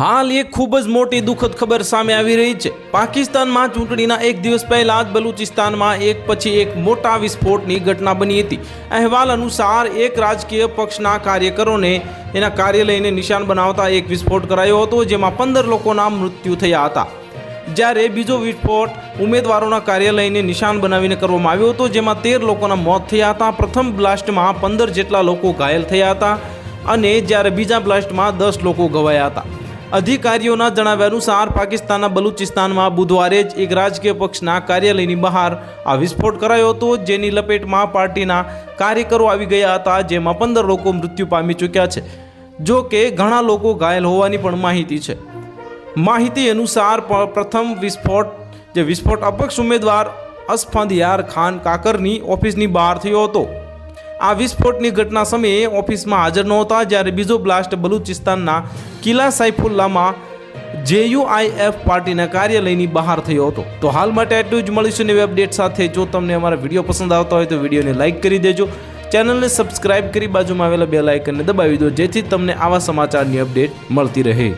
હાલ એક ખૂબ જ મોટી દુઃખદ ખબર સામે આવી રહી છે. પાકિસ્તાનમાં ચૂંટણીના એક દિવસ પહેલા જ બલુચિસ્તાનમાં એક પછી એક મોટા વિસ્ફોટની ઘટના બની હતી. અહેવાલ અનુસાર એક રાજકીય પક્ષના કાર્યકરોને એના કાર્યાલયને નિશાન બનાવતા એક વિસ્ફોટ કરાયો હતો, જેમાં પંદર લોકોના મૃત્યુ થયા હતા. જ્યારે બીજો વિસ્ફોટ ઉમેદવારોના કાર્યાલયને નિશાન બનાવીને કરવામાં આવ્યો હતો, જેમાં તેર લોકોના મોત થયા હતા. પ્રથમ બ્લાસ્ટમાં પંદર જેટલા લોકો ઘાયલ થયા હતા અને જ્યારે બીજા બ્લાસ્ટમાં દસ લોકો ઘવાયા હતા. અધિકારીઓના જણાવ્યા અનુસાર પાકિસ્તાનના બલુચિસ્તાનમાં બુધવારે જ એક રાજકીય પક્ષના કાર્યાલયની બહાર આ વિસ્ફોટ કરાયો હતો, જેની લપેટમાં પાર્ટીના કાર્યકરો આવી ગયા હતા, જેમાં પંદર લોકો મૃત્યુ પામી ચૂક્યા છે. જો કે, ઘણા લોકો ઘાયલ હોવાની પણ માહિતી છે. માહિતી અનુસાર પ્રથમ વિસ્ફોટ, જે વિસ્ફોટ અપક્ષ ઉમેદવાર અસફાંદિયાર ખાન કાકરની ઓફિસની બહાર થયો હતો. આ વિસ્ફોટની ઘટના સમયે ઓફિસમાં હાજર નહોતા, જ્યારે બીજો બ્લાસ્ટ બલુચિસ્તાનના કિલા સાઇફુલ્લામાં જેયુઆઈએફ પાર્ટીના કાર્યાલયની બહાર થયો હતો. તો હાલ માટે આટલું જ મળીશું નવી અપડેટ સાથે. જો તમને અમારા વીડિયો પસંદ આવતા હોય તો વિડીયોને લાઇક કરી દેજો. ચેનલને સબસ્ક્રાઇબ કરી બાજુમાં આવેલા બે લાઇકનને દબાવી દો, જેથી તમને આવા સમાચારની અપડેટ મળતી રહે.